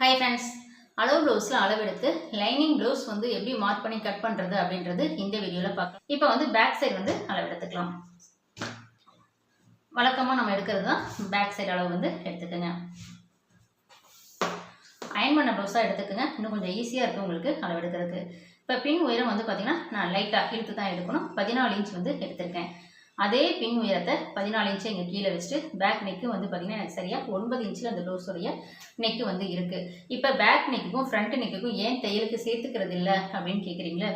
Hi friends அளவு ப்ளவுஸில் அளவெடுத்து லைனிங் ப்ளவுஸ் வந்து எப்படி மார்க் பண்ணி கட் பண்ணுறது அப்படின்றது இந்த வீடியோவில் பார்க்கலாம். இப்போ வந்து பேக் சைடு வந்து அளவெடுத்துக்கலாம். வழக்கமாக நம்ம எடுக்கிறது தான் பேக் சைடு அளவு வந்து எடுத்துக்கோங்க. அயன் பண்ண ப்ளவுஸாக எடுத்துக்கோங்க. இன்னும் கொஞ்சம் ஈஸியாக இருக்கும் உங்களுக்கு அளவெடுக்கிறதுக்கு. இப்போ பின் உயரம் வந்து பார்த்தீங்கன்னா நான் லைட்டாக இழுத்து தான் எடுக்கணும். பதினாலு இன்ச் வந்து எடுத்திருக்கேன். அதே பின் உயரத்தை பதினாலு இன்ச்சு இங்கே கீழே வச்சுட்டு பேக் நெக்கு வந்து பார்த்தீங்கன்னா எனக்கு சரியாக ஒன்பது இன்ச்சில் அந்த ப்ளவுஸோடைய நெக்கு வந்து இருக்குது இப்போ பேக் நெக்குக்கும் ஃப்ரண்ட் நெக்குக்கும் ஏன் தையலுக்கு சேர்த்துக்கிறது இல்லை அப்படின்னு கேட்குறீங்களே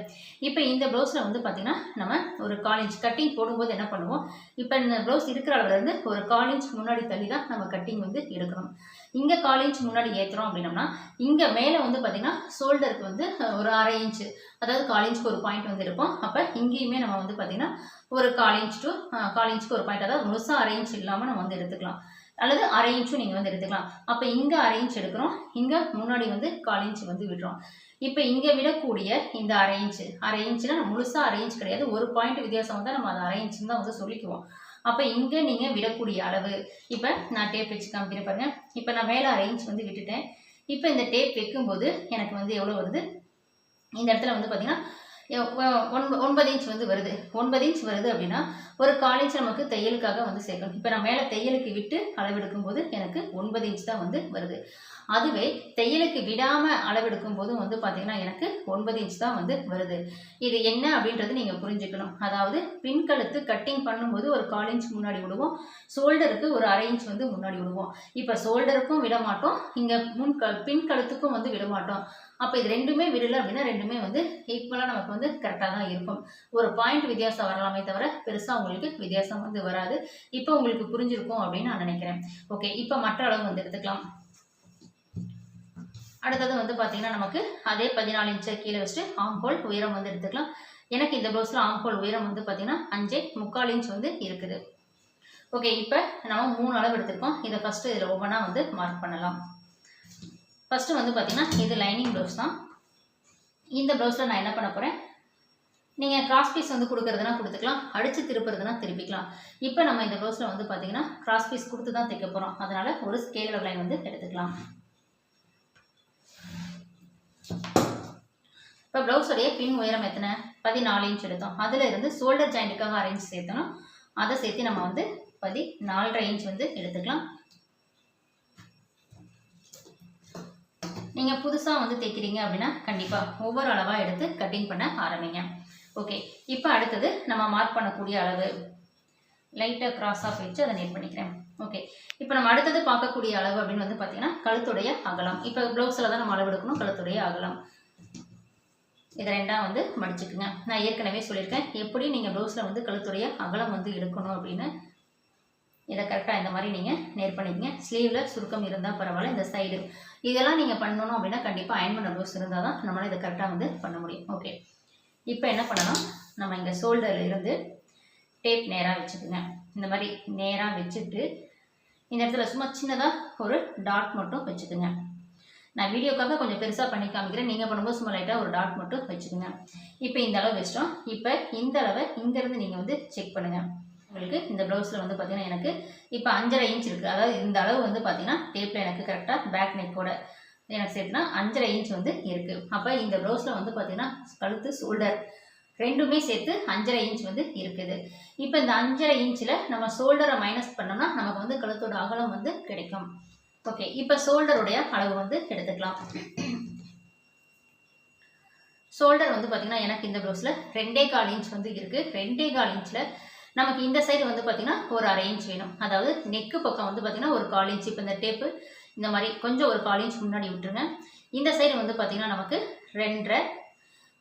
இப்போ இந்த ப்ளவுஸில் வந்து பார்த்திங்கன்னா நம்ம ஒரு கால் இன்ச் கட்டிங் போடும்போது என்ன பண்ணுவோம்? இப்போ இந்த ப்ளவுஸ் இருக்கிற அளவுலேருந்து ஒரு கால் இன்ச் முன்னாடி தள்ளி தான் நம்ம கட்டிங் வந்து எடுக்கணும். இங்கே கால் இன்ச் முன்னாடி ஏற்றுறோம் அப்படின்னோம்னா இங்கே மேலே வந்து பார்த்திங்கன்னா ஷோல்டருக்கு வந்து ஒரு அரை இன்ச்சு அதாவது கால் இன்ச்சுக்கு ஒரு பாயிண்ட் வந்து இருப்போம் அப்போ இங்கேயுமே நம்ம வந்து பார்த்திங்கன்னா ஒரு கால் இன்ச் டு கால் இன்ச்சுக்கு ஒரு பாயிண்ட் அதாவது முழுசாக அரை இன்ச் இல்லாமல் நம்ம வந்து எடுத்துக்கலாம். அல்லது அரை இன்ச்சும் நீங்கள் வந்து எடுத்துக்கலாம். அப்போ இங்கே அரை இன்ச் எடுக்கிறோம். இங்கே முன்னாடி வந்து கால் இன்ச் வந்து விடுறோம். இப்போ இங்கே விடக்கூடிய இந்த அரை இன்ச்சு அரை இன்ச்சுனா முழுசாக அரை இன்ச் கிடையாது. ஒரு பாயிண்ட் வித்தியாசம் வந்து நம்ம அதை அரை இன்ச்சுன்னு தான் வந்து சொல்லிக்குவோம். அப்போ இங்கே நீங்கள் விடக்கூடிய அளவு. இப்போ நான் டேப் வச்சு காமிக்கிறேன் பாருங்க. இப்போ நான் மேலே அரை இன்ச் வந்து விட்டுட்டேன். இப்போ இந்த டேப் வைக்கும்போது எனக்கு வந்து எவ்வளோ வருது? இந்த இடத்துல வந்து பார்த்தீங்கன்னா ஒன்பது இன்ச் வந்து வருது. ஒன்பது இன்ச் வருது அப்படின்னா ஒரு கால் இன்ச் நமக்கு தையலுக்காக வந்து சேர்க்கணும். இப்போ நான் மேலே தையலுக்கு விட்டு அளவெடுக்கும் போது எனக்கு ஒன்பது இன்ச் தான் வந்து வருது. அதுவே தையலுக்கு விடாமல் அளவெடுக்கும் போதும் வந்து பார்த்திங்கன்னா எனக்கு ஒன்பது இன்ச் தான் வந்து வருது. இது என்ன அப்படின்றது நீங்கள் புரிஞ்சுக்கணும். அதாவது பின்கழுத்து கட்டிங் பண்ணும்போது ஒரு கால் இன்ச் முன்னாடி விடுவோம். ஷோல்டருக்கு ஒரு அரை இன்ச் வந்து முன்னாடி விடுவோம். இப்போ ஷோல்டருக்கும் விட மாட்டோம். இங்கே முன் க பின் கழுத்துக்கும் வந்து விட மாட்டோம். அப்போ இது ரெண்டுமே விடலை அப்படின்னா ரெண்டுமே வந்து ஈக்குவலாக நமக்கு வந்து கரெக்டாக தான் இருக்கும். ஒரு பாயிண்ட் வித்தியாசம் வரலாமே தவிர பெருசாக உங்களுக்கு வித்தியாசம் வந்து வராது. இப்போ உங்களுக்கு புரிஞ்சிருக்கும் அப்படின்னு நான் நினைக்கிறேன். ஓகே இப்போ மற்ற அளவு வந்து எடுத்துக்கலாம். அடுத்தது வந்து பார்த்தீங்கன்னா நமக்கு அதே பதினாலு இன்ச்சை கீழே வச்சுட்டு ஆம் ஹோல் உயரம் வந்து எடுத்துக்கலாம். எனக்கு இந்த ப்ளவுஸில் ஆம் ஹோல் உயரம் வந்து பார்த்தீங்கன்னா அஞ்சே முக்கால் இன்ச் வந்து இருக்குது. ஓகே இப்போ நம்ம மூணு அளவு எடுத்திருக்கோம். இதை ஃபஸ்ட்டு இதில் ஒவ்வொன்றா வந்து மார்க் பண்ணலாம். ஃபஸ்ட்டு வந்து பார்த்தீங்கன்னா இது லைனிங் ப்ளவுஸ் தான். இந்த ப்ளவுஸில் நான் என்ன பண்ண போகிறேன் நீங்கள் கிராஸ் பீஸ் வந்து கொடுக்குறதுனா கொடுத்துக்கலாம். அடித்து திருப்புறதுனா திருப்பிக்கலாம். இப்போ நம்ம இந்த ப்ளவுஸில் வந்து பார்த்தீங்கன்னா கிராஸ் பீஸ் கொடுத்து தான் தைக்க போகிறோம் அதனால் ஒரு ஸ்கேல் லைன் வந்து எடுத்துக்கலாம். இப்போ ப்ளவுஸோடைய பின் உயரம் எத்தனை? பதினாலு இன்ச் எடுத்தோம். அதில் இருந்து ஷோல்டர் ஜாயிண்ட்டுக்காக அரேஞ்ச் சேர்த்தணும். அதை சேர்த்து நம்ம வந்து பதினாலரை இன்ச் வந்து எடுத்துக்கலாம். நீங்கள் புதுசாக வந்து தைக்கிறீங்க அப்படின்னா கண்டிப்பாக ஒவ்வொரு அளவாக எடுத்து கட்டிங் பண்ண ஆரம்பிங்க. ஓகே இப்போ அடுத்தது நம்ம மார்க் பண்ணக்கூடிய அளவு. லைட்டாக கிராஸ் ஆஃப் வச்சு அதை நேர் பண்ணிக்கிறேன். ஓகே இப்போ நம்ம அடுத்தது பார்க்கக்கூடிய அளவு அப்படின்னு வந்து பார்த்தீங்கன்னா கழுத்துடைய அகலம். இப்போ ப்ளவுஸில் தான் நம்ம அளவு எடுக்கணும் கழுத்துடைய அகலம். இதை ரெண்டாக வந்து மடிச்சுக்குங்க. நான் ஏற்கனவே சொல்லியிருக்கேன் எப்படி நீங்கள் ப்ளவுஸில் வந்து கழுத்துடைய அகலம் வந்து எடுக்கணும் அப்படின்னு. இதை கரெக்டாக இந்த மாதிரி நீங்கள் நேர் பண்ணிக்கங்க. ஸ்லீவில் சுருக்கம் இருந்தால் பரவாயில்ல இந்த சைடு இதெல்லாம் நீங்கள் பண்ணணும் அப்படின்னா கண்டிப்பாக அயன் பண்ண ப்ளவுஸ் இருந்தால் தான் நம்மளால் இதை கரெக்டாக வந்து பண்ண முடியும். ஓகே இப்போ என்ன பண்ணலாம் நம்ம இங்கே ஷோல்டரில் இருந்து டேப் நேராக வச்சுக்கோங்க. இந்த மாதிரி நேராக வச்சுட்டு இந்த இடத்துல சும்மா சின்னதாக ஒரு டாட் மட்டும் வச்சுக்கோங்க. நான் வீடியோக்காக கொஞ்சம் பெருசாக பண்ணி காமிக்கிறேன். நீங்கள் பண்ணும்போது சும்மா லைட்டாக ஒரு டாட் மட்டும் வச்சுக்கோங்க. இப்போ இந்த அளவு வச்சிட்டோம். இப்போ இந்த அளவை இங்கேருந்து நீங்கள் வந்து செக் பண்ணுங்கள் உங்களுக்கு இந்த ப்ளவுஸில் வந்து பார்த்தீங்கன்னா எனக்கு இப்போ அஞ்சரை இன்ச் இருக்குது அதாவது இந்த அளவு வந்து பார்த்தீங்கன்னா டேப்பில் எனக்கு கரெக்டாக பேக் நெக்கோட என்ன சேர்த்துனா அஞ்சரை இன்ச் வந்து இருக்குது அப்போ இந்த ப்ளவுஸில் வந்து பார்த்தீங்கன்னா கழுத்து ஷோல்டர் ரெண்டுமே சேர்த்து அஞ்சரை இன்ச் வந்து இருக்குது. இப்போ இந்த அஞ்சரை இன்ச்சில் நம்ம ஷோல்டரை மைனஸ் பண்ணோம்னா நமக்கு வந்து கழுத்தோட அகலம் வந்து கிடைக்கும். ஓகே இப்போ ஷோல்டருடைய அளவு வந்து எடுத்துக்கலாம். ஷோல்டர் வந்து பார்த்திங்கன்னா எனக்கு இந்த ப்ளவுஸில் ரெண்டே கால் இன்ச் வந்து இருக்குது ரெண்டே கால் இன்ச்சில் நமக்கு இந்த சைடு வந்து பார்த்திங்கன்னா ஒரு அரை இன்ச் வேணும். அதாவது நெக்கு பக்கம் வந்து பார்த்திங்கன்னா ஒரு கால் இன்ச் இப்போ இந்த டேப்பு இந்த மாதிரி கொஞ்சம் ஒரு கால் இன்ச் முன்னாடி விட்டுருங்க. இந்த சைடு வந்து பார்த்திங்கன்னா நமக்கு ரெண்டரை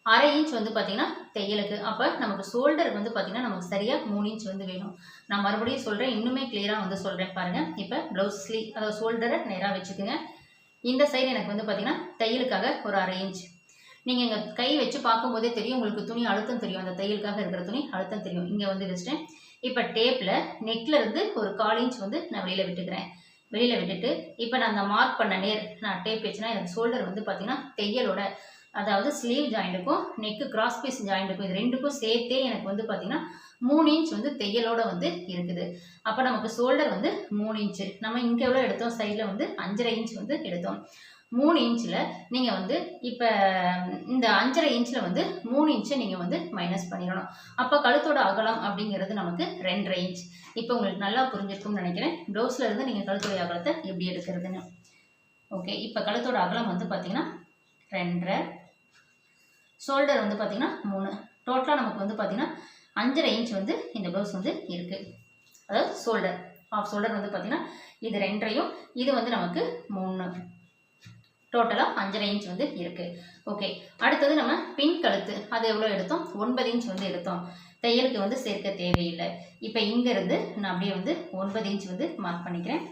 அரை இன்ச் வந்து பார்த்திங்கன்னா தையலுக்கு. அப்போ நமக்கு ஷோல்டர் வந்து பார்த்திங்கன்னா நமக்கு சரியாக மூணு இன்ச் வந்து வேணும். நான் மறுபடியும் சொல்கிறேன் இன்னுமே கிளியராக வந்து சொல்கிறேன் பாருங்கள் இப்போ ப்ளவுஸ் ஸ்லீவ் அதாவது ஷோல்டரை நேராக வச்சுக்கோங்க. இந்த சைடு எனக்கு வந்து பார்த்திங்கன்னா தையலுக்காக ஒரு அரை இன்ச். நீங்கள் இங்கே கை வச்சு பார்க்கும்போதே தெரியும் உங்களுக்கு துணி அழுத்தம் தெரியும். அந்த தையலுக்காக இருக்கிற துணி அழுத்தம் தெரியும். இங்கே வந்து வச்சுட்டேன். இப்போ டேப்பில் நெக்கில் இருந்து ஒரு கால் இன்ச் வந்து நான் வெளியில் விட்டுக்கிறேன். வெளியில் விட்டுட்டு இப்போ நான் அந்த மார்க் பண்ண நேர் நான் டேப் வச்சுன்னா எனக்கு ஷோல்டர் வந்து பார்த்திங்கன்னா தையலோட அதாவது ஸ்லீவ் ஜாயிண்ட்டுக்கும் நெக்கு கிராஸ் பீஸ் ஜாயிண்ட்டுக்கும் இது ரெண்டுக்கும் சேர்த்தே எனக்கு வந்து பார்த்திங்கன்னா மூணு இன்ச் வந்து தையலோட வந்து இருக்குது. அப்போ நமக்கு ஷோல்டர் வந்து மூணு இன்ச்சு நம்ம இங்கே எவ்வளோ எடுத்தோம்? சைடில் வந்து அஞ்சரை இன்ச் வந்து எடுத்தோம். மூணு இன்ச்சில் நீங்கள் வந்து இப்போ இந்த அஞ்சரை இன்ச்சில் வந்து மூணு இன்ச்சை நீங்கள் வந்து மைனஸ் பண்ணிடணும். அப்போ கழுத்தோட அகலம் அப்படிங்கிறது நமக்கு ரெண்டரை இன்ச். இப்போ உங்களுக்கு நல்லா புரிஞ்சிருக்கும்னு நினைக்கிறேன். ப்ளவுஸில் இருந்து நீங்கள் கழுத்தோட அகலத்தை எப்படி எடுக்கிறதுன்னு. ஓகே இப்போ கழுத்தோட அகலம் வந்து பார்த்தீங்கன்னா ரெண்டரை. ஷோல்டர் வந்து பார்த்தீங்கன்னா மூணு. டோட்டலாக நமக்கு வந்து பார்த்தீங்கன்னா அஞ்சரை இன்ச் வந்து இந்த ப்ளவுஸ் வந்து இருக்குது அதாவது ஷோல்டர் ஆஃப் ஷோல்டர் வந்து பார்த்தீங்கன்னா இது ரெண்டரையும் இது வந்து நமக்கு மூணு. டோட்டலாக அஞ்சரை இன்ச் வந்து இருக்குது ஓகே அடுத்தது நம்ம பின் கழுத்து. அது எவ்வளோ எடுத்தோம்? ஒன்பது இன்ச் வந்து எடுத்தோம். தையலுக்கு வந்து சேர்க்க தேவையில்லை. இப்போ இங்கேருந்து நான் அப்படியே வந்து ஒன்பது இன்ச் வந்து மார்க் பண்ணிக்கிறேன்.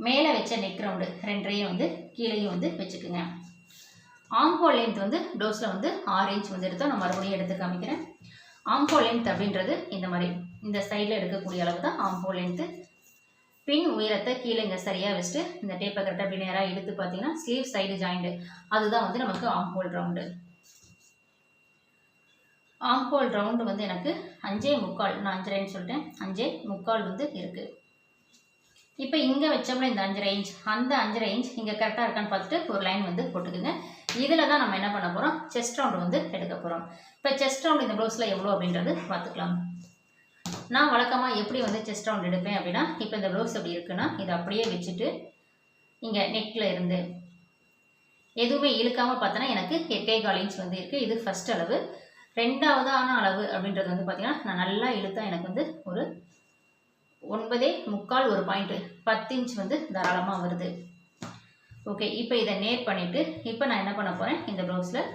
மேலே வச்ச நெக் ரவுண்டு ரெண்டரையும் வந்து கீழேயும் வந்து வச்சுக்குங்க. ஆம்போல் லென்த் வந்து டோஸில் வந்து ஆறு இன்ச் வந்து எடுத்தோம். நான் மறுபடியும் எடுத்து காமிக்கிறேன். ஆம்போல் லென்த் அப்படின்றது இந்த மாதிரி இந்த சைடில் எடுக்கக்கூடிய அளவு தான் ஆம்போல் லென்த்து பின் உயரத்தை கீழே இங்கே சரியாக வச்சுட்டு இந்த டேப்பை கரெக்டாக அப்படி நேராக எடுத்து பார்த்தீங்கன்னா ஸ்லீவ் சைடு ஜாயிண்ட்டு அதுதான் வந்து நமக்கு ஆம்ஹோல் ரவுண்டு ஆம்ஹோல் ரவுண்டு வந்து எனக்கு அஞ்சே முக்கால் நான் அஞ்சரைன்னு சொல்லிட்டேன். அஞ்சே முக்கால் வந்து இருக்குது இப்போ இங்கே வச்சோம்னா இந்த அஞ்சரை ரேஞ்ச் அந்த அஞ்சரை ரேஞ்ச் இங்கே கரெக்டாக இருக்கான்னு பார்த்துட்டு ஒரு லைன் வந்து போட்டுக்குங்க. இதில் தான் நம்ம என்ன பண்ண போகிறோம் செஸ்ட் ரவுண்டு வந்து எடுக்க போகிறோம் இப்போ செஸ்ட் ரவுண்ட் இந்த ப்ளவுஸில் எவ்வளோ அப்படின்றது பார்த்துக்கலாம். நான் வழக்கமாக எப்படி வந்து செஸ்ட் ரவுண்ட் எடுப்பேன் அப்படின்னா இப்போ இந்த ப்ளவுஸ் அப்படி இருக்குன்னா இதை அப்படியே வச்சுட்டு இங்கே நெக்கில் இருந்து எதுவுமே இழுக்காமல் பார்த்தோன்னா எனக்கு எட்டே கால் இன்ச் வந்து இருக்குது இது ஃபஸ்ட் அளவு. ரெண்டாவதான அளவு அப்படின்றது வந்து பார்த்திங்கன்னா நான் நல்லா இழுத்தா எனக்கு வந்து ஒரு ஒன்பதே முக்கால் ஒரு பாயிண்ட்டு பத்து இன்ச் வந்து தாராளமாக வருது. ஓகே இப்போ இதை நேர் பண்ணிவிட்டு இப்போ நான் என்ன பண்ண போகிறேன் இந்த ப்ளவுஸில்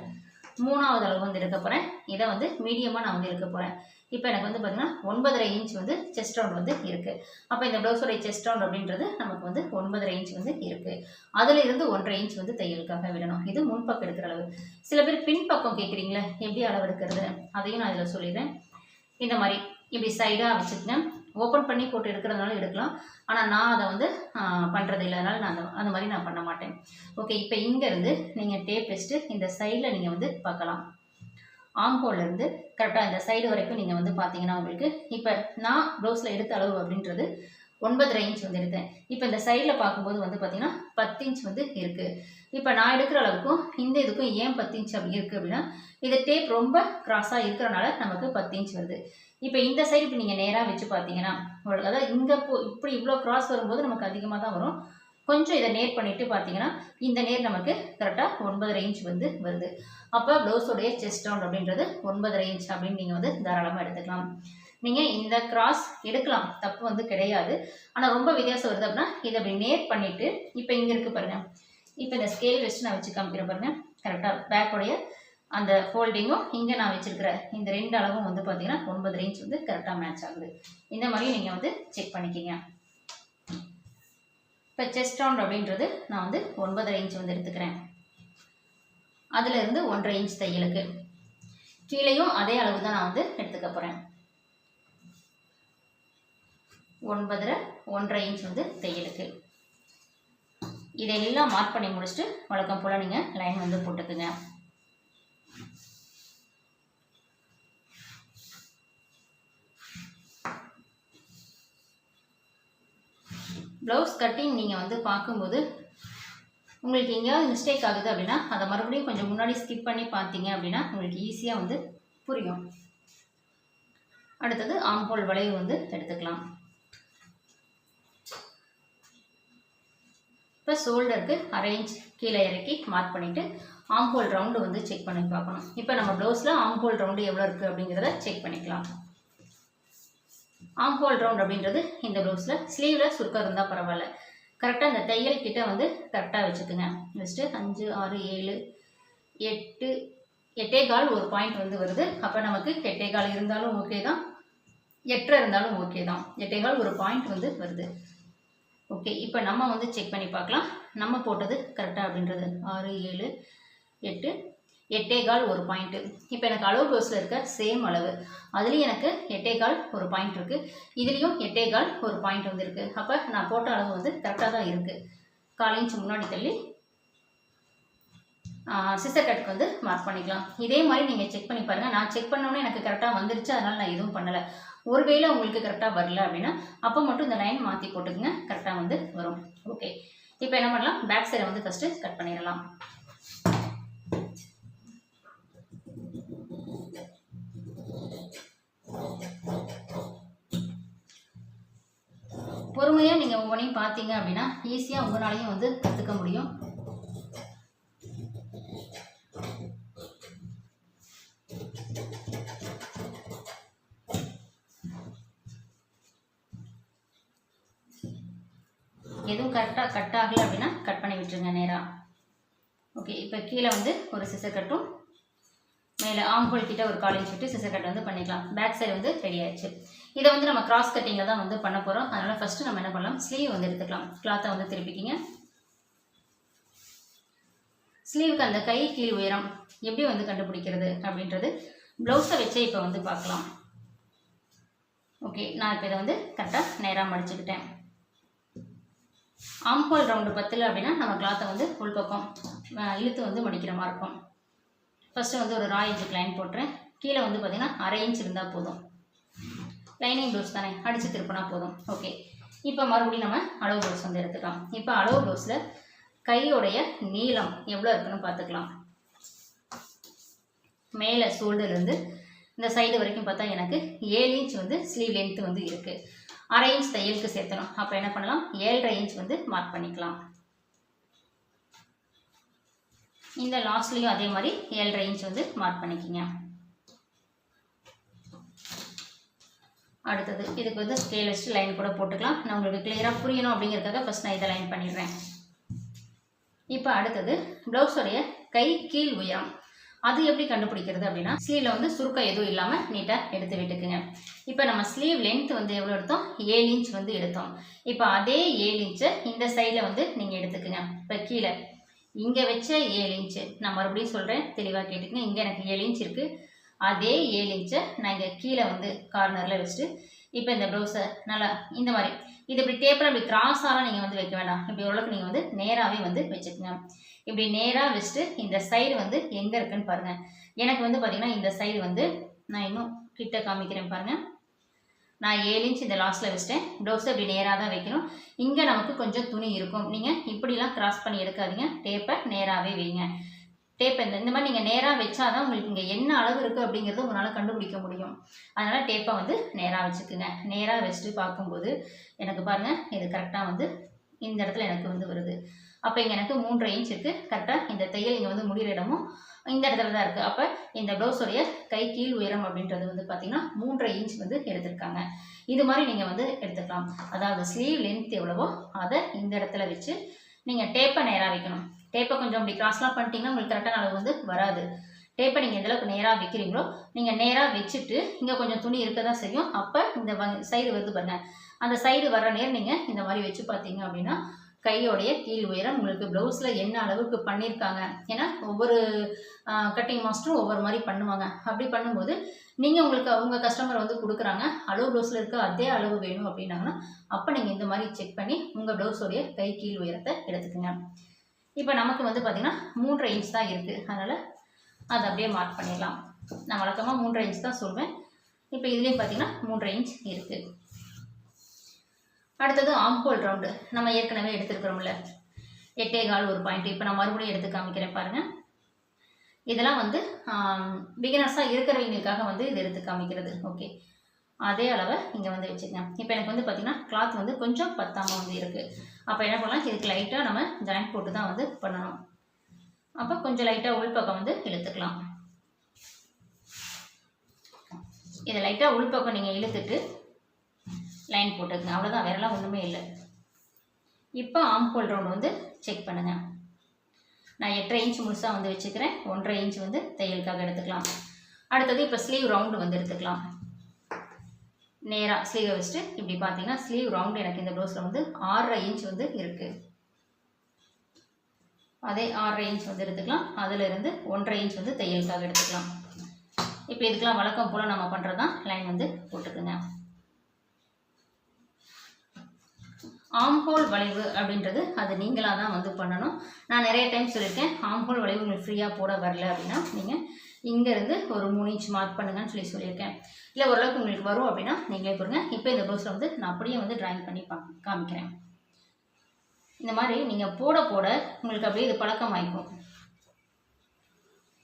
மூணாவது அளவு வந்து எடுக்க போகிறேன் இதை வந்து மீடியமாக நான் வந்து எடுக்க போகிறேன் இப்போ எனக்கு வந்து பார்த்திங்கன்னா ஒன்பதரை இன்ச் வந்து செஸ்ட் ரவுண்ட் வந்து இருக்குது அப்போ இந்த ப்ளவுஸோடைய செஸ்ட் ரவுண்ட் அப்படின்றது நமக்கு வந்து ஒன்பதரை இன்ச் வந்து இருக்குது அதில் இருந்து ஒன்றரை இன்ச் வந்து தையலுக்காக விடணும். இது முன்பக்கம் எடுக்கிற அளவு. சில பேர் பின்பக்கம் கேட்குறீங்களே எப்படி அளவு எடுக்கிறது? அதையும் நான் இதில் சொல்லிடுறேன். இந்த மாதிரி இப்படி சைடாக வச்சுக்கங்க ஓப்பன் பண்ணி போட்டு எடுக்கிறதுனால எடுக்கலாம். ஆனால் நான் அதை வந்து பண்ணுறது இல்லை. அதனால் நான் அந்த அந்த மாதிரி நான் பண்ண மாட்டேன். ஓகே இப்போ இங்கேருந்து நீங்கள் டேப் வச்சுட்டு இந்த சைடில் நீங்கள் வந்து பார்க்கலாம். ஆம்ஹோல்லேருந்து கரெக்டாக இந்த சைடு வரைக்கும் நீங்கள் வந்து பார்த்தீங்கன்னா உங்களுக்கு இப்போ நான் ப்ளவுஸில் எடுத்த அளவு அப்படின்றது ஒன்பதரை இன்ச் வந்து எடுத்தேன். இப்போ இந்த சைடில் பார்க்கும்போது வந்து பார்த்தீங்கன்னா பத்து இன்ச் வந்து இருக்குது இப்போ நான் எடுக்கிற அளவுக்கும் இந்த இதுக்கும் ஏன் பத்து இன்ச் அப்படி இருக்குது அப்படின்னா இது டேப் ரொம்ப கிராஸாக இருக்கிறனால நமக்கு பத்து இன்ச் வருது. இப்போ இந்த சைடு இப்போ நீங்கள் நேராக வச்சு பார்த்தீங்கன்னா உங்களுக்கு அதாவது இங்கே போ இப்படி இவ்வளோ கிராஸ் வரும்போது நமக்கு அதிகமாக தான் வரும். கொஞ்சம் இதை நேர் பண்ணிவிட்டு பார்த்தீங்கன்னா இந்த நேர் நமக்கு கரெக்டாக ஒன்பதரை இன்ச் வந்து வருது. அப்போ ப்ளவுஸோடைய செஸ்ட் ரவுண்ட் அப்படின்றது ஒன்பதரை இன்ச் அப்படின்னு நீங்கள் வந்து தாராளமாக எடுத்துக்கலாம். நீங்கள் இந்த கிராஸ் எடுக்கலாம். தப்பு வந்து கிடையாது. ஆனால் ரொம்ப வித்தியாசம் வருது அப்படின்னா இதை அப்படி நேர் பண்ணிவிட்டு இப்போ இங்கே இருக்குது பாருங்கள் இப்போ இந்த ஸ்கேல் வச்சு நான் வச்சு காமிக்கிறேன் பாருங்கள் கரெக்டாக பேக்கோடைய அந்த ஃபோல்டிங்கும் இங்கே நான் வச்சுருக்கிற இந்த ரெண்டு அளவும் வந்து பார்த்தீங்கன்னா ஒன்பது ரேஞ்ச் வந்து கரெக்டாக மேட்ச் ஆகுது. இந்த மாதிரியும் நீங்கள் வந்து செக் பண்ணிக்கிங்க. இப்போ செஸ்ட் ரவுண்ட் அப்படின்றது நான் வந்து ஒன்பதரை இன்ச் வந்து எடுத்துக்கிறேன். அதிலிருந்து ஒன்றரை இன்ச் தையலுக்கு கீழேயும் அதே அளவு தான் நான் வந்து எடுத்துக்க போகிறேன் ஒன்பதரை ஒன்றரை இன்ச் வந்து தையலுக்கு இதையெல்லாம் மார்க் பண்ணி முடிச்சுட்டு வழக்கம் போல் நீங்கள் லைன் வந்து போட்டுக்குங்க. ப்ளவுஸ் கட்டிங் நீங்கள் வந்து பார்க்கும்போது உங்களுக்கு எங்கேயாவது மிஸ்டேக் ஆகுது அப்படின்னா அதை மறுபடியும் கொஞ்சம் முன்னாடி ஸ்கிப் பண்ணி பார்த்தீங்க அப்படின்னா உங்களுக்கு ஈஸியாக வந்து புரியும். அடுத்தது ஆம்போல் வளைவு வந்து எடுத்துக்கலாம். இப்போ ஷோல்டருக்கு அரேஞ்ச் கீழே இறக்கி மார்க் பண்ணிவிட்டு ஆம்போல் ரவுண்டு வந்து செக் பண்ணி பார்க்கணும். இப்போ நம்ம ப்ளவுஸில் ஆம்போல் ரவுண்டு எவ்வளோ இருக்குது அப்படிங்கிறத செக் பண்ணிக்கலாம். ஆம் ஹோல் ரவுண்ட் அப்படின்றது இந்த ப்ளவுஸில் ஸ்லீவில் சுருக்கம் இருந்தால் பரவாயில்ல. கரெக்டாக இந்த தையல் கிட்ட வந்து கரெக்டாக வச்சுக்கோங்க. வச்சுட்டு அஞ்சு ஆறு ஏழு எட்டு எட்டே கால் ஒரு பாயிண்ட் வந்து வருது. அப்போ நமக்கு எட்டே கால் இருந்தாலும் ஓகே தான். எட்டரை இருந்தாலும் ஓகே தான். எட்டே கால் ஒரு பாயிண்ட் வந்து வருது. ஓகே இப்போ நம்ம வந்து செக் பண்ணி பார்க்கலாம். நம்ம போட்டது கரெக்டாக அப்படின்றது. ஆறு ஏழு எட்டு எட்டே கால் ஒரு பாயிண்ட்டு இப்போ எனக்கு அளவு க்ளோஸில் இருக்க சேம் அளவு. அதுலேயும் எனக்கு எட்டே கால் ஒரு பாயிண்ட் இருக்குது இதுலேயும் எட்டே கால் ஒரு பாயிண்ட் வந்து இருக்குது அப்போ நான் போட்ட அளவு வந்து கரெக்டாக தான் இருக்குது கால் இன்ச் முன்னாடி தள்ளி சிசர் கட்டுக்கு வந்து மார்க் பண்ணிக்கலாம். இதே மாதிரி நீங்கள் செக் பண்ணி பாருங்கள் நான் செக் பண்ணோன்னே எனக்கு கரெக்டாக வந்துருச்சு. அதனால் நான் எதுவும் பண்ணலை. ஒருவேளை உங்களுக்கு கரெக்டாக வரல அப்படின்னா அப்போ மட்டும் இந்த லைன் மாற்றி போட்டுக்கங்க. கரெக்டாக வந்து வரும். ஓகே இப்போ என்ன பண்ணலாம்? பேக் சைடை வந்து ஃபஸ்ட்டு கட் பண்ணிடலாம். பொறுமையாக நீங்கள் ஒவ்வொன்றையும் பார்த்தீங்க அப்படின்னா ஈஸியாக உங்களாலையும் வந்து கற்றுக்க முடியும். எதுவும் கரெக்டாக கட் ஆகலை அப்படின்னா கட் பண்ணி விட்டுருங்க நேராக ஓகே இப்போ கீழே வந்து ஒரு சிசர் கட்டும் மேலே ஆம்ஹோல் கிட்ட ஒரு காலேஜ் விட்டு சிசர் கட் வந்து பண்ணிக்கலாம். பேக் சைடு வந்து ரெடி ஆயிடுச்சு. இதை வந்து நம்ம கிராஸ் கட்டிங்கில் தான் வந்து பண்ண போகிறோம் அதனால் ஃபஸ்ட்டு நம்ம என்ன பண்ணலாம்? ஸ்லீவ் வந்து எடுத்துக்கலாம். கிளாத்தை வந்து திருப்பிக்கிங்க. ஸ்லீவுக்கு அந்த கை கீழ் உயரம் எப்படி வந்து கண்டுபிடிக்கிறது அப்படின்றது ப்ளவுஸை வச்சே இப்போ வந்து பார்க்கலாம். ஓகே நான் இப்போ இதை வந்து கரெக்டாக நேராக மடிச்சுக்கிட்டேன். ஆம்ஹோல் ரவுண்டு பத்தில் அப்படின்னா நம்ம கிளாத்தை வந்து உள்பக்கம் இழுத்து வந்து மடிக்கிற மாதிரி இருக்கும். ஃபஸ்ட்டு வந்து ஒரு ரா இன்ச்சுக்கு லைன் போட்டுறேன். கீழே வந்து பார்த்திங்கன்னா அரை இன்ச் இருந்தால் போதும். லைனிங் ப்ளவுஸ் தானே. அடித்து திருப்பினா போதும். ஓகே இப்போ மறுபடியும் நம்ம அளவு ப்ளவுஸ் வந்து எடுத்துக்கலாம். இப்போ அளவு ப்ளவுஸில் கையோடைய நீளம் எவ்வளோ இருக்குன்னு பார்த்துக்கலாம். மேலே ஷோல்டர்லேருந்து இந்த சைடு வரைக்கும் பார்த்தா எனக்கு ஏழு இன்ச் வந்து ஸ்லீவ் லென்த் வந்து இருக்குது அரை இன்ச் தையலுக்கு சேர்த்தணும். அப்போ என்ன பண்ணலாம்? ஏழரை இன்ச் வந்து மார்க் பண்ணிக்கலாம். இந்த லாஸ்ட்லேயும் அதே மாதிரி ஏழரை இன்ச் வந்து மார்க் பண்ணிக்கிங்க. அடுத்தது இதுக்கு வந்து ஸ்கேல் வச்சு லைன் கூட போட்டுக்கலாம். நான் உங்களுக்கு கிளியராக புரியணும் அப்படிங்கிறதுக்காக ஃபஸ்ட் நான் இதை லைன் பண்ணிடுறேன். இப்போ அடுத்தது ப்ளவுஸோடைய கை கீழ் உயரம். அது எப்படி கண்டுபிடிக்கிறது அப்படின்னா ஸ்லீவில் வந்து சுருக்கம் எதுவும் இல்லாமல் நீட்டாக எடுத்து விட்டுக்குங்க. இப்போ நம்ம ஸ்லீவ் லென்த் வந்து எவ்வளோ எடுத்தோம்? ஏழு இன்ச் வந்து எடுத்தோம். இப்போ அதே ஏழு இன்ச்சை இந்த சைடில் வந்து நீங்கள் எடுத்துக்குங்க. இப்போ கீழே. இங்கே வச்ச ஏழு இன்ச்சு நான் மறுபடியும் சொல்கிறேன் தெளிவாக கேட்டுக்கங்க. இங்கே எனக்கு ஏழு இன்ச் இருக்குது அதே ஏழு இன்ச்சை நான் இங்கே கீழே வந்து கார்னரில் வச்சுட்டு இப்போ இந்த ப்ளவுஸை நல்லா இந்த மாதிரி. இது இப்படி டேப்பில் இப்படி கிராஸாலாம் நீங்கள் வந்து வைக்க வேண்டாம். இப்படி ஓரளவுக்கு நீங்கள் வந்து நேராகவே வந்து வச்சுக்கோங்க. இப்படி நேராக வச்சுட்டு இந்த சைடு வந்து எங்கே இருக்குன்னு பாருங்கள் எனக்கு வந்து பார்த்திங்கன்னா இந்த சைடு வந்து நான் இன்னும் கிட்ட காமிக்கிறேன் பாருங்கள் நான் ஏழு இன்ச் இந்த லாஸ்ட்டில் வச்சிட்டேன். ப்ளவுஸை அப்படி நேராக தான் வைக்கணும். இங்கே நமக்கு கொஞ்சம் துணி இருக்கும். நீங்கள் இப்படிலாம் கிராஸ் பண்ணி எடுக்காதீங்க. டேப்பை நேராகவே வைங்க. டேப் இந்த இந்த மாதிரி நீங்கள் நேராக வச்சாதான் உங்களுக்கு இங்கே என்ன அளவு இருக்குது அப்படிங்கிறத உங்களால் கண்டுபிடிக்க முடியும். அதனால் டேப்பை வந்து நேராக வச்சுக்குங்க. நேராக வச்சுட்டு பார்க்கும்போது எனக்கு பாருங்கள் இது கரெக்டாக வந்து இந்த இடத்துல எனக்கு வந்து வருது. அப்போ இங்கே எனக்கு மூன்றரை இன்ச் இருக்குது கரெக்டாக இந்த தையல் இங்கே வந்து முடிகிற இடமும் இந்த இடத்துல தான் இருக்குது அப்போ இந்த ப்ளவுஸோடைய கை கீழ் உயரம் அப்படின்றது வந்து பார்த்திங்கன்னா மூன்றரை இன்ச் வந்து எடுத்திருக்காங்க. இது மாதிரி நீங்கள் வந்து எடுத்துக்கலாம். அதாவது ஸ்லீவ் லென்த் எவ்வளவோ அதை இந்த இடத்துல வச்சு நீங்கள் டேப்பை நேராக வைக்கணும். டேப்பை கொஞ்சம் அப்படி கிராஸ்லாம் பண்ணிட்டீங்கன்னா உங்களுக்கு கரெக்டான அளவு வந்து வராது. டேப்பை நீங்கள் எந்தளவுக்கு நேராக வைக்கிறீங்களோ நீங்கள் நேராக வச்சுட்டு இங்கே கொஞ்சம் துணி இருக்க தான் செய்யும். அப்போ இந்த சைடு வருது பாருங்க. அந்த சைடு வர நேரம் நீங்கள் இந்த மாதிரி வச்சு பார்த்தீங்க அப்படின்னா கையோடைய கீழ் உயரம். உங்களுக்கு ப்ளவுஸில் என்ன அளவுக்கு பண்ணியிருக்காங்க ஏன்னா ஒவ்வொரு கட்டிங் மாஸ்டரும் ஒவ்வொரு மாதிரி பண்ணுவாங்க. அப்படி பண்ணும்போது நீங்கள் உங்களுக்கு அவங்க கஸ்டமர் வந்து கொடுக்குறாங்க. அளவு ப்ளவுஸில் இருக்க அதே அளவு வேணும் அப்படின்னாங்கன்னா அப்போ நீங்கள் இந்த மாதிரி செக் பண்ணி உங்கள் ப்ளவுஸோடைய கை கீழ் உயரத்தை எடுத்துக்கோங்க. இப்போ நமக்கு வந்து பார்த்திங்கன்னா மூன்றரை இன்ச் தான் இருக்குது அதனால் அதை அப்படியே மார்க் பண்ணிடலாம். நான் வழக்கமாக மூன்றரை இன்ச் தான் சொல்வேன். இப்போ இதுலேயும் பார்த்தீங்கன்னா மூன்றரை இன்ச் இருக்குது அடுத்தது ஆம்ஹோல் ரவுண்டு நம்ம ஏற்கனவே எடுத்துருக்குறோம்ல. எட்டே கால் ஒரு பாயிண்ட் இப்போ நான் மறுபடியும் எடுத்து காமிக்கிறேன் பாருங்கள் இதெல்லாம் வந்து பிகினர்ஸாக இருக்கிறவங்களுக்காக வந்து இது எடுத்து காமிக்கிறது. ஓகே அதே அளவை இங்கே வந்து வச்சுக்கேன் இப்போ எனக்கு வந்து பார்த்திங்கன்னா கிளாத் வந்து கொஞ்சம் பத்தாமல் வந்து இருக்குது அப்போ என்ன பண்ணலாம்? இதுக்கு லைட்டாக நம்ம ஜாயிண்ட் போட்டு தான் வந்து பண்ணணும். அப்போ கொஞ்சம் லைட்டாக உள்பக்கம் வந்து இழுத்துக்கலாம். இதை லைட்டாக உள்பக்கம் நீங்கள் இழுத்துட்டு லைன் போட்டுக்கங்க. அவ்வளோதான் வேறெல்லாம் ஒன்றுமே இல்லை. இப்போ ஆம் ரவுண்ட் வந்து செக் பண்ணுங்கள் நான் எட்டரை இன்ச் முழுசாக வந்து வச்சுக்கிறேன். ஒன்றரை இன்ச் வந்து தையலுக்காக எடுத்துக்கலாம். அடுத்தது இப்போ ஸ்லீவ் ரவுண்டு வந்து எடுத்துக்கலாம். நேராக ஸ்லீவை வச்சுட்டு இப்படி பார்த்தீங்கன்னா ஸ்லீவ் ரவுண்டு எனக்கு இந்த ப்ளவுஸில் வந்து ஆறரை இன்ச் வந்து இருக்குது அதே ஆறரை இன்ச் வந்து எடுத்துக்கலாம். அதில் இருந்து ஒன்றரை இன்ச் வந்து தையலுக்காக எடுத்துக்கலாம். இப்போ இதுக்கெலாம் வழக்கம் போல் நம்ம பண்ணுறது தான் லைன் வந்து போட்டுக்குங்க. ஆம்ஹோல் வளைவு அப்படின்றது அது நீங்களாக தான் வந்து பண்ணணும். நான் நிறைய டைம் சொல்லியிருக்கேன். ஆம்ஹோல் வளைவு உங்களுக்கு ஃப்ரீயாக போட வரல அப்படின்னா நீங்கள் இங்கேருந்து ஒரு மூணு இன்ச் மார்க் பண்ணுங்கன்னு சொல்லி சொல்லியிருக்கேன். இல்லை ஓரளவுக்கு உங்களுக்கு வரும் அப்படின்னா நீங்களே போடுங்க இப்போ இந்த ப்ளவுஸில் வந்து நான் அப்படியே வந்து ட்ராயிங் பண்ணி பா காமிக்கிறேன். இந்த மாதிரி நீங்கள் போட போட உங்களுக்கு அப்படியே இது பழக்கம் ஆகிக்கும்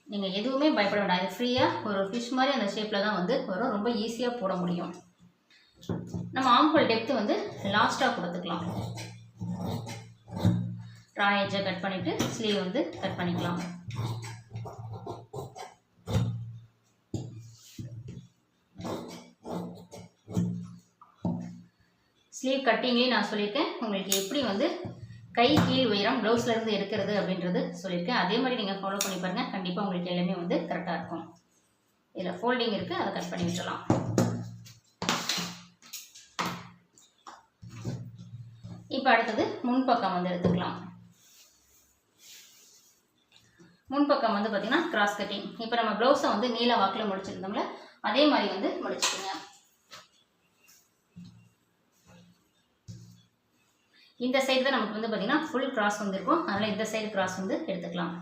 நீங்கள் எதுவுமே பயப்பட வேண்டாம். இது ஃப்ரீயாக ஒரு ஃபிஷ் மாதிரி அந்த ஷேப்பில் தான் வந்து வரும். ரொம்ப ஈஸியாக போட முடியும். நம்ம ஆம்பல் டெப்த்து வந்து லாஸ்ட்டாக கொடுத்துக்கலாம். ரா எஜ்ஜை கட் பண்ணிவிட்டு ஸ்லீவ் வந்து கட் பண்ணிக்கலாம். ஸ்லீவ் கட்டிங்லேயும் நான் சொல்லியிருக்கேன். உங்களுக்கு எப்படி வந்து கை கீழ் உயரம் ப்ளவுஸ்ல இருந்து எடுக்கிறது அப்படின்றது சொல்லியிருக்கேன். அதே மாதிரி நீங்கள் ஃபாலோ பண்ணி பாருங்கள் கண்டிப்பாக உங்களுக்கு எல்லாமே வந்து கரெக்டாக இருக்கும். இதில் ஃபோல்டிங் இருக்குது அதை கட் பண்ணி விட்டுலாம் இப்போ அடுத்தது முன்பக்கம் வந்து எடுத்துக்கலாம். முன்பக்கம் வந்து பார்த்திங்கன்னா கிராஸ் கட்டிங் இப்போ நம்ம ப்ளவுஸை வந்து நீல வாக்கில் முடிச்சிருந்தோம்ல அதே மாதிரி வந்து முடிச்சுக்கோங்க. இந்த சைடு தான் நமக்கு வந்து பார்த்திங்கன்னா ஃபுல் கிராஸ் வந்துருக்கும் அதனால் இந்த சைடு கிராஸ் வந்து எடுத்துக்கலாம்.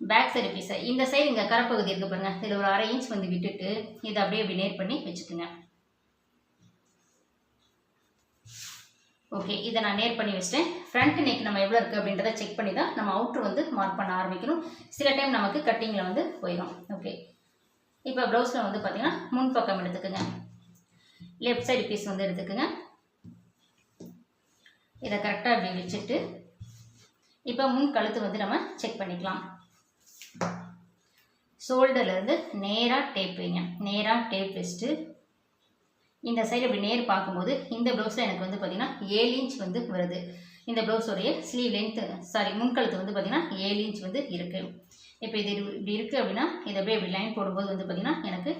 பேக் சைடு பீஸை இந்த சைடு இங்கே கரப்பகுதி இருக்குது பாருங்கள் இதில் ஒரு அரை இன்ச் வந்து விட்டுட்டு இதை அப்படியே அப்படி நேர் பண்ணி வச்சுக்கோங்க. ஓகே இதை நான் நேர் பண்ணி வச்சிட்டேன். ஃப்ரண்ட் நெக் நம்ம எவ்வளோ இருக்குது அப்படின்றத செக் பண்ணி தான் நம்ம அவுட்ரு வந்து மார்க் பண்ண ஆரம்பிக்கணும். சில டைம் நமக்கு கட்டிங்கில் வந்து போயிடும். ஓகே இப்போ ப்ளவுஸில் வந்து பார்த்திங்கன்னா முன் பக்கம் எடுத்துக்கோங்க. லெஃப்ட் சைடு பீஸ் வந்து எடுத்துக்கோங்க. இதை கரெக்டாக அப்படி வச்சுட்டு இப்போ முன் கழுத்து வந்து நம்ம செக் பண்ணிக்கலாம். ஷோல்டர்லேருந்து நேராக டேப் வைங்க. நேராக டேப் வச்சுட்டு இந்த சைடு இப்படி நேர் பார்க்கும்போது இந்த ப்ளவுஸில் எனக்கு வந்து பார்த்திங்கன்னா ஏழு இன்ச் வந்து வருது. இந்த ப்ளவுஸோடைய ஸ்லீவ் லென்த்து சாரி முன்கழுத்து வந்து பார்த்திங்கன்னா ஏழு இன்ச் வந்து இருக்குது இப்போ இது இப்படி இருக்குது அப்படின்னா இதை அப்படியே இப்படி லைன் போடும்போது வந்து பார்த்திங்கன்னா எனக்கு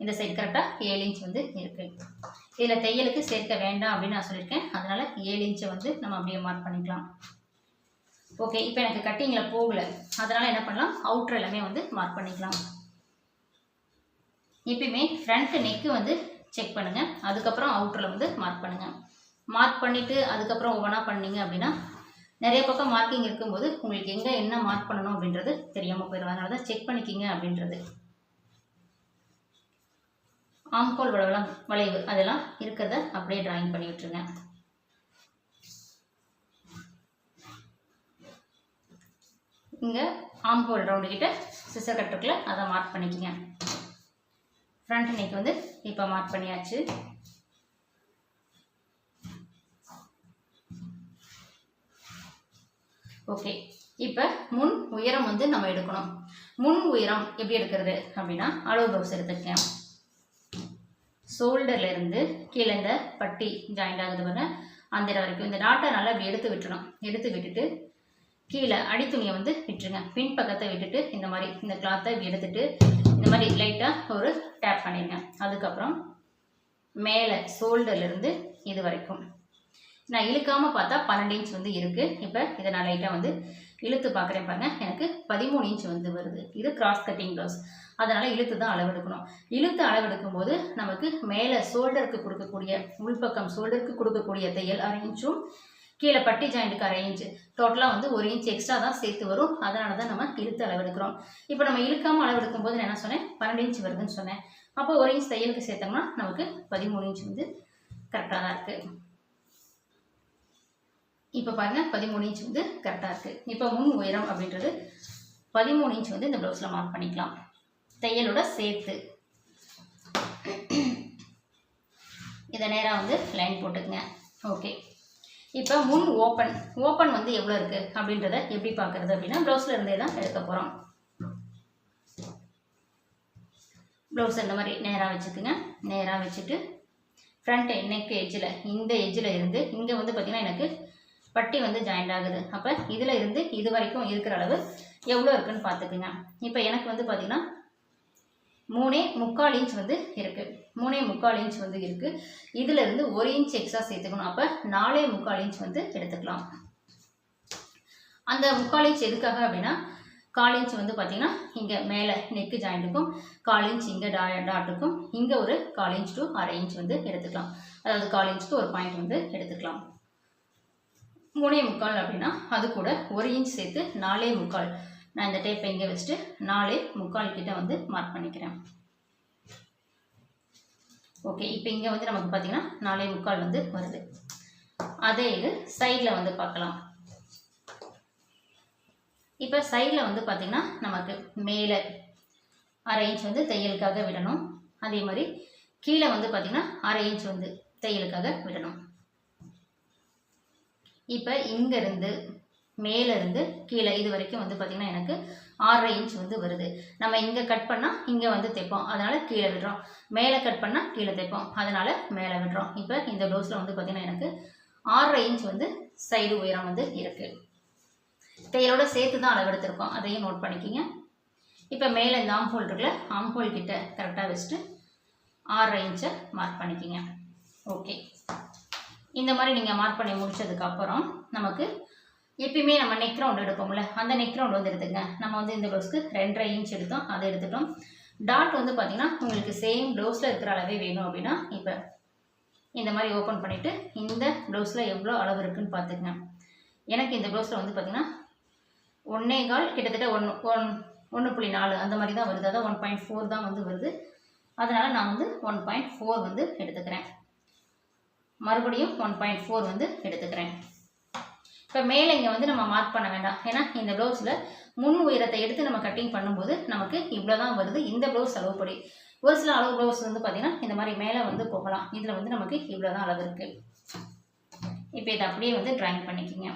இந்த சைடு கரெக்டாக ஏழு இன்ச் வந்து இருக்குது இதில் தையலுக்கு சேர்க்க வேண்டாம் அப்படின்னு நான் சொல்லியிருக்கேன். அதனால் ஏழு இன்ச்சை வந்து நம்ம அப்படியே மார்க் பண்ணிக்கலாம். ஓகே இப்போ எனக்கு கட்டிங்கில் போகலை. அதனால் என்ன பண்ணலாம்? அவுட்ரு எல்லாமே வந்து மார்க் பண்ணிக்கலாம். எப்பயுமே ஃப்ரண்ட் நெக்கு வந்து செக் பண்ணுங்கள் அதுக்கப்புறம் அவுட்டரில் வந்து மார்க் பண்ணுங்கள் மார்க் பண்ணிவிட்டு அதுக்கப்புறம் ஒவ்வொன்றா பண்ணீங்க அப்படின்னா நிறைய பக்கம் மார்க்கிங் இருக்கும்போது உங்களுக்கு எங்கே என்ன மார்க் பண்ணணும் அப்படின்றது தெரியாமல் போயிடும் அதனால தான் செக் பண்ணிக்கிங்க அப்படின்றது. ஆம்கோல் வளவலாம் வளைவு அதெல்லாம் இருக்கிறத அப்படியே ட்ராயிங் பண்ணி விட்டுருங்க. இங்கே ஆம்கோல் ரவுண்டு கிட்ட சிசர் கட்டுக்குள்ளே அதை மார்க் பண்ணிக்கோங்க. ஃப்ரண்ட் நெக் வந்து இப்போ மார்க் பண்ணியாச்சு. ஓகே இப்போ முன் உயரம் வந்து நம்ம எடுக்கணும். முன் உயரம் எப்படி எடுக்கிறது அப்படின்னா அளவு ப்ளவுஸ் எடுத்துக்கேன் ஷோல்டர்லேருந்து கீழே இந்த பட்டி ஜாயிண்ட் ஆகுது பாருங்க. அந்த இடம் வரைக்கும் இந்த டாட்டை நல்லா இப்படி எடுத்து விட்டுணும் எடுத்து விட்டுட்டு கீழே அடித்துணியை வந்து விட்டுருங்க. பின் பக்கத்தை விட்டுட்டு இந்த மாதிரி இந்த கிளாத்தை இப்படி எடுத்துட்டு மாதிரி லைட்டாக ஒரு டேப் பண்ணிடுங்க அதுக்கப்புறம் மேலே ஷோல்டர்லேருந்து இது வரைக்கும். நான் இழுக்காமல் பார்த்தா பன்னெண்டு இன்ச் வந்து இருக்குது இப்போ இதை நான் லைட்டாக வந்து இழுத்து பார்க்குறேன் பாருங்க. எனக்கு பதிமூணு இன்ச் வந்து வருது. இது கிராஸ் கட்டிங் ப்ளவுஸ் அதனால் இழுத்து தான் அளவெடுக்கணும். இழுத்து அளவெடுக்கும் போது நமக்கு மேலே ஷோல்டருக்கு கொடுக்கக்கூடிய உள்பக்கம் ஷோல்டருக்கு கொடுக்கக்கூடிய தையல் அரை இன்ச்சும் கீழே பட்டி ஜாயிண்ட்டுக்கு அரை இன்ச்சு டோட்டலாக வந்து ஒரு இன்ச் எக்ஸ்ட்ரா தான் சேர்த்து வரும். அதனால தான் நம்ம இழுத்து அளவெடுக்கிறோம். இப்போ நம்ம இழுக்காமல் அளவெடுக்கும் போது நான் என்ன சொன்னேன்? பன்னெண்டு இன்ச் வருதுன்னு சொன்னேன். அப்போ ஒரு இன்ச் தையலுக்கு சேர்த்தோம்னா நமக்கு பதிமூணு இன்ச் வந்து கரெக்டாக தான் இருக்குது இப்போ பாருங்க பதிமூணு இன்ச் வந்து கரெக்டாக இருக்குது இப்போ முன் உயரம் அப்படின்றது பதிமூணு இன்ச் வந்து இந்த ப்ளவுஸில் மார்க் பண்ணிக்கலாம். தையலோட சேர்த்து. இதை நேராக வந்து லைன் போட்டுக்குங்க. ஓகே இப்போ முன் ஓப்பன் ஓப்பன் வந்து எவ்வளோ இருக்குது அப்படின்றத எப்படி பார்க்குறது அப்படின்னா ப்ளவுஸில் இருந்தே தான் எடுக்க போகிறோம் ப்ளவுஸ் இந்த மாதிரி நேராக வச்சுக்குங்க. நேராக வச்சுட்டு ஃப்ரண்ட் நெக் எஜ்ஜில் இந்த எஜ்ஜில் இருந்து இங்கே வந்து பார்த்திங்கன்னா எனக்கு பட்டி வந்து ஜாயிண்ட் ஆகுது. அப்போ இதில் இருந்து இது வரைக்கும் இருக்கிற அளவு எவ்வளோ இருக்குன்னு பார்த்துக்குங்க. இப்போ எனக்கு வந்து பார்த்திங்கன்னா மூணே முக்கால் இன்ச் வந்து இருக்குது மூணே முக்கால் இன்ச் வந்து இருக்குது இதில் இருந்து ஒரு இன்ச் எக்ஸ்ட்ரா சேர்த்துக்கணும். அப்போ நாலே முக்கால் இன்ச் வந்து எடுத்துக்கலாம். அந்த முக்கால் இன்ச் எதுக்காக அப்படின்னா கால் இன்ச் வந்து பார்த்திங்கன்னா இங்கே மேலே நெக்கு ஜாயிண்ட்டுக்கும் கால் இன்ச் இங்கே டா டாட்டுக்கும் இங்கே ஒரு கால் இன்ச் டு அரை இன்ச் வந்து எடுத்துக்கலாம். அதாவது கால் இன்ச்சுக்கு ஒரு பாயிண்ட் வந்து எடுத்துக்கலாம். மூணே முக்கால் அப்படின்னா அது கூட ஒரு இன்ச் சேர்த்து நாலே முக்கால். நான் இந்த டேப்பை இங்கே வச்சுட்டு நாலே முக்கால் கிட்ட வந்து மார்க் பண்ணிக்கிறேன். ஓகே இப்போ இங்கே வந்து நமக்கு பார்த்தீங்கன்னா நாலே முக்கால் வந்து வருது. அதே இது சைடில் வந்து பார்க்கலாம். இப்போ சைடில் வந்து பார்த்திங்கன்னா நமக்கு மேலே அரை இன்ச் வந்து தையலுக்காக விடணும். அதே மாதிரி கீழே வந்து பார்த்திங்கன்னா அரை இன்ச் வந்து தையலுக்காக விடணும். இப்போ இங்கேருந்து மேலேருந்து கீழே. இது வரைக்கும் வந்து பார்த்திங்கன்னா எனக்கு ஆறரை இன்ச் வந்து வருது. நம்ம இங்கே கட் பண்ணால் இங்கே வந்து தைப்போம். அதனால் கீழே விடுறோம். மேலே கட் பண்ணால் கீழே தைப்போம். அதனால் மேலே விடுறோம். இப்போ இந்த ப்ளவுஸில் வந்து பார்த்திங்கன்னா எனக்கு ஆறரை இன்ச் வந்து சைடு உயரம் வந்து இருக்குது தையலோட சேர்த்து தான் அளவெடுத்துருக்கோம். அதையும் நோட் பண்ணிக்கிங்க. இப்போ மேலே இந்த ஆம்ஹோல் இருக்குல்ல ஆம்ஹோல் கிட்ட கரெக்டாக வச்சுட்டு ஆறரை இன்ச்சை மார்க் பண்ணிக்கிங்க. ஓகே இந்த மாதிரி நீங்கள் மார்க் பண்ணி முடித்ததுக்கப்புறம் நமக்கு எப்பயுமே நம்ம நெக் ரவுண்ட் எடுப்போம்ல அந்த நெக் ரவுண்ட் வந்து எடுத்துக்கங்க. நம்ம வந்து இந்த ப்ளவுஸ்க்கு ரெண்டரை இன்ச் எடுத்தோம் அதை எடுத்துட்டோம். டாட் வந்து பார்த்திங்கன்னா உங்களுக்கு சேம் ப்ளவுஸில் இருக்கிற அளவே வேணும் அப்படின்னா இப்போ இந்த மாதிரி ஓப்பன் பண்ணிவிட்டு இந்த ப்ளவுஸில் எவ்வளோ அளவு இருக்குதுன்னு பார்த்துக்கங்க எனக்கு இந்த ப்ளவுஸில் வந்து பார்த்திங்கன்னா ஒன்னே கால் கிட்டத்தட்ட ஒன்று ஒன் ஒன்று புள்ளி நாலு அந்த மாதிரி தான் வருது. அதான் ஒன் பாயிண்ட் ஃபோர் தான் வந்து வருது. அதனால் நான் வந்து ஒன் பாயிண்ட் ஃபோர் வந்து எடுத்துக்கிறேன். மறுபடியும் ஒன் பாயிண்ட் ஃபோர் வந்து எடுத்துக்கிறேன். இப்போ மேலே இங்கே வந்து நம்ம மார்க் பண்ண வேண்டாம். ஏன்னா இந்த ப்ளவுஸில் முன் உயரத்தை எடுத்து நம்ம கட்டிங் பண்ணும்போது நமக்கு இவ்வளோ தான் வருது. இந்த ப்ளவுஸ் அளவுப்படி ஒரு சில அளவு ப்ளவுஸ் வந்து பார்த்திங்கன்னா இந்த மாதிரி மேலே வந்து போகலாம். இதில் வந்து நமக்கு இவ்வளோ தான் அளவு இருக்குது இப்போ இதை அப்படியே வந்து ட்ராயிங் பண்ணிக்கிங்க.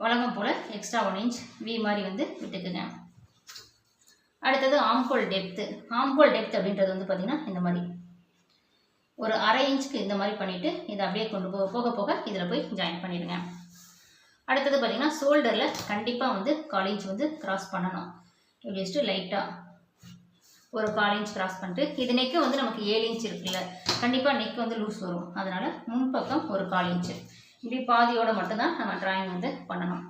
வழக்கம் போல் எக்ஸ்ட்ரா ஒன் இன்ச் வி மாதிரி வந்து விட்டுக்குங்க. அடுத்தது ஆம்கோல் டெப்த்து ஆம்கோல் டெப்த் அப்படின்றது வந்து பார்த்திங்கன்னா இந்த மாதிரி. ஒரு அரை இன்ச்சுக்கு இந்த மாதிரி பண்ணிவிட்டு இதை அப்படியே கொண்டு போக போக போக இதில் போய் ஜாயின் பண்ணிடுங்க. அடுத்தது பார்த்திங்கன்னா ஷோல்டரில் கண்டிப்பாக வந்து கால் இன்ச் வந்து கிராஸ் பண்ணணும். இப்படி வச்சுட்டு லைட்டாக ஒரு கால் இன்ச் கிராஸ் பண்ணிட்டு இது நெக்கு வந்து நமக்கு ஏழு இன்ச் இருக்குல்ல கண்டிப்பாக நெக் வந்து லூஸ் வரும். அதனால் முன்பக்கம் ஒரு கால் இன்ச்சு இப்படி பாதியோடு மட்டும்தான் நம்ம ட்ராயிங் வந்து பண்ணணும்.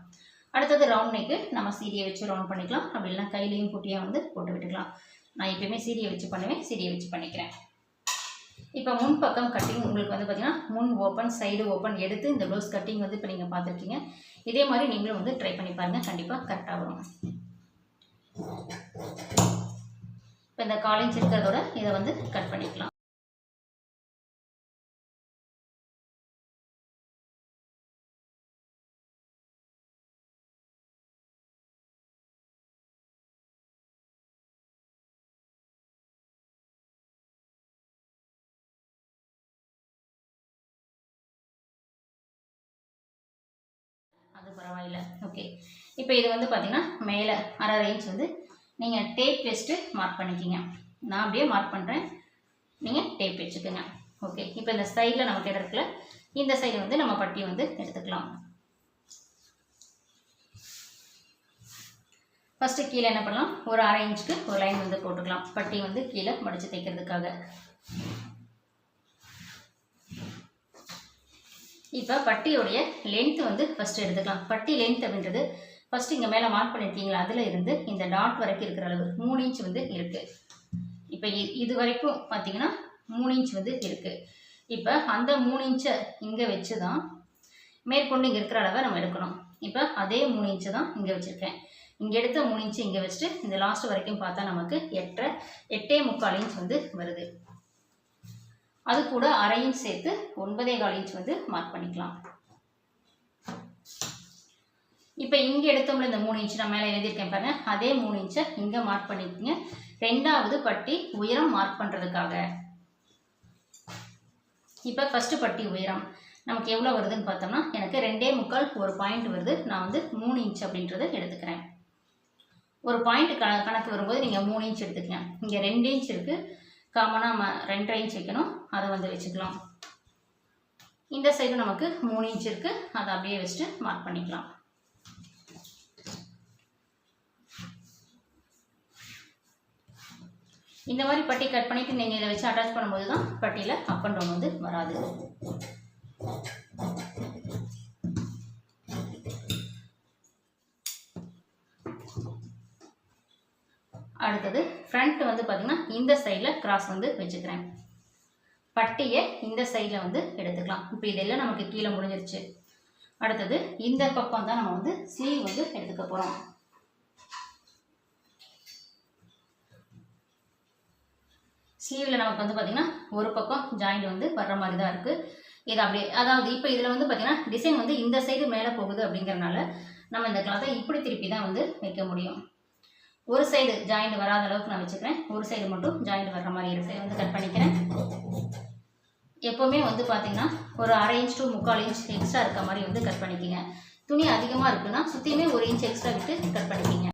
அடுத்தது ரவுண்ட் நெக்கு நம்ம சீரியை வச்சு ரவுண்ட் பண்ணிக்கலாம். அப்படி இல்லைனா கையிலையும் குட்டியாக வந்து போட்டு விட்டுக்கலாம். நான் எப்பயுமே சீரியை வச்சு பண்ணுவேன் சீரியை வச்சு பண்ணிக்கிறேன். இப்போ முன் பக்கம் கட்டிங் உங்களுக்கு வந்து பார்த்திங்கன்னா முன் ஓப்பன் சைடு ஓப்பன் எடுத்து இந்த ப்ளவுஸ் கட்டிங் வந்து இப்போ நீங்கள் பார்த்துருக்கீங்க. இதே மாதிரி நீங்களும் வந்து ட்ரை பண்ணி பாருங்கள் கண்டிப்பாக கரெக்டாக வரும். இப்போ இந்த காலேஜ் இருக்கிறதோட இதை வந்து கட் பண்ணிக்கலாம். அது பரவாயில்ல. ஓகே இப்போ இது வந்து பார்த்தீங்கன்னா மேலே அரை ரேஞ்ச் வந்து நீங்கள் டேப் வச்சுட்டு மார்க் பண்ணிக்கிங்க. நான் அப்படியே மார்க் பண்ணுறேன் நீங்கள் டேப் வச்சுக்கோங்க. ஓகே இப்போ இந்த சைடில் நமக்கு இடம் இருக்குல்ல இந்த சைடு வந்து நம்ம பட்டி வந்து எடுத்துக்கலாம். ஃபஸ்ட்டு கீழே என்ன பண்ணலாம்? ஒரு அரை இன்ச்சுக்கு ஒரு லைன் வந்து போட்டுக்கலாம். பட்டி வந்து கீழே மடித்து தைக்கிறதுக்காக இப்போ பட்டியோடைய லென்த் வந்து ஃபஸ்ட்டு எடுத்துக்கலாம். பட்டி லென்த் அப்படின்றது ஃபஸ்ட்டு இங்கே மேலே மார்க் பண்ணியிருக்கீங்களா அதில் இருந்து இந்த டாட் வரைக்கும் இருக்கிற அளவு மூணு இன்ச் வந்து இருக்குது இப்போ இ- இது வரைக்கும் பார்த்தீங்கன்னா மூணு இன்ச் வந்து இருக்குது இப்போ அந்த மூணு இன்ச்சை இங்கே வச்சு தான் மேற்கொண்டு இங்கே இருக்கிற அளவை நம்ம எடுக்கணும். இப்போ அதே மூணு இன்ச்சு தான் இங்கே வச்சுருக்கேன். இங்கே எடுத்த மூணு இன்ச்சு இங்கே வச்சுட்டு இந்த லாஸ்ட் வரைக்கும் பார்த்தா நமக்கு எட்டரை எட்டே முக்கால் இன்ச் வந்து வருது. அது கூட அரை இன்ச் சேர்த்து ஒன்பதே கால் இன்ச் வந்து மார்க் பண்ணிக்கலாம். இப்போ இங்கே எடுத்தோம்ல இந்த மூணு இன்ச் நான் மேலே எழுதியிருக்கேன் பாருங்க. அதே மூணு இன்ச்சை இங்கே மார்க் பண்ணிக்கோங்க. ரெண்டாவது பட்டி உயரம் மார்க் பண்ணுறதுக்காக இப்போ ஃபஸ்ட்டு பட்டி உயரம். நமக்கு எவ்வளோ வருதுன்னு பார்த்தோம்னா எனக்கு ரெண்டே முக்கால் ஒரு பாயிண்ட் வருது. நான் வந்து மூணு இன்ச் அப்படின்றத எடுத்துக்கிறேன். ஒரு பாயிண்ட் க கணக்கு வரும்போது நீங்கள் மூணு இன்ச் எடுத்துக்கங்க இங்கே ரெண்டு இன்ச் இருக்குது காமனாக ம ரெண்டரை இன்ச் வைக்கணும் அதை வந்து வச்சுக்கலாம். இந்த சைடு நமக்கு மூணு இன்ச் இருக்குது அதை அப்படியே வச்சுட்டு மார்க் பண்ணிக்கலாம். இந்த மாதிரி பட்டி கட் பண்ணிவிட்டு நீங்கள் இதை வச்சு அட்டாச் பண்ணும்போது தான் பட்டியில் அப் அண்ட் டவுன் வந்து வராது. அடுத்தது ஃப்ரண்ட் வந்து பார்த்திங்கன்னா இந்த சைடில் கிராஸ் வந்து வச்சுக்கிறேன். பட்டியை இந்த சைடில் வந்து எடுத்துக்கலாம். இப்போ இதெல்லாம் நமக்கு கீழே முடிஞ்சிருச்சு. அடுத்தது இந்த பக்கம் தான் நம்ம வந்து ஸ்லீவ் வந்து எடுத்துக்க போகிறோம் ஸ்லீவில் நமக்கு வந்து பார்த்திங்கன்னா ஒரு பக்கம் ஜாயிண்ட் வந்து வர்ற மாதிரி தான் இருக்குது இது அப்படியே அதாவது இப்போ இதில் வந்து பார்த்திங்கன்னா டிசைன் வந்து இந்த சைடு மேலே போகுது அப்படிங்கிறனால நம்ம இந்த கிளாத்தை இப்படி திருப்பி தான் வந்து வைக்க முடியும். ஒரு சைடு ஜாயிண்ட் வராத அளவுக்கு நான் வச்சுக்கிறேன். ஒரு சைடு மட்டும் ஜாயிண்ட் வர்ற மாதிரி இருக்கு. வந்து கட் பண்ணிக்கிறேன். எப்போவுமே வந்து பார்த்தீங்கன்னா ஒரு அரை இன்ச் டு முக்கால் இன்ச் எக்ஸ்ட்ரா இருக்க மாதிரி வந்து கட் பண்ணிக்கிங்க. துணி அதிகமாக இருக்குன்னா சுற்றியுமே ஒரு இன்ச் எக்ஸ்ட்ரா விட்டு கட் பண்ணிக்கிங்க.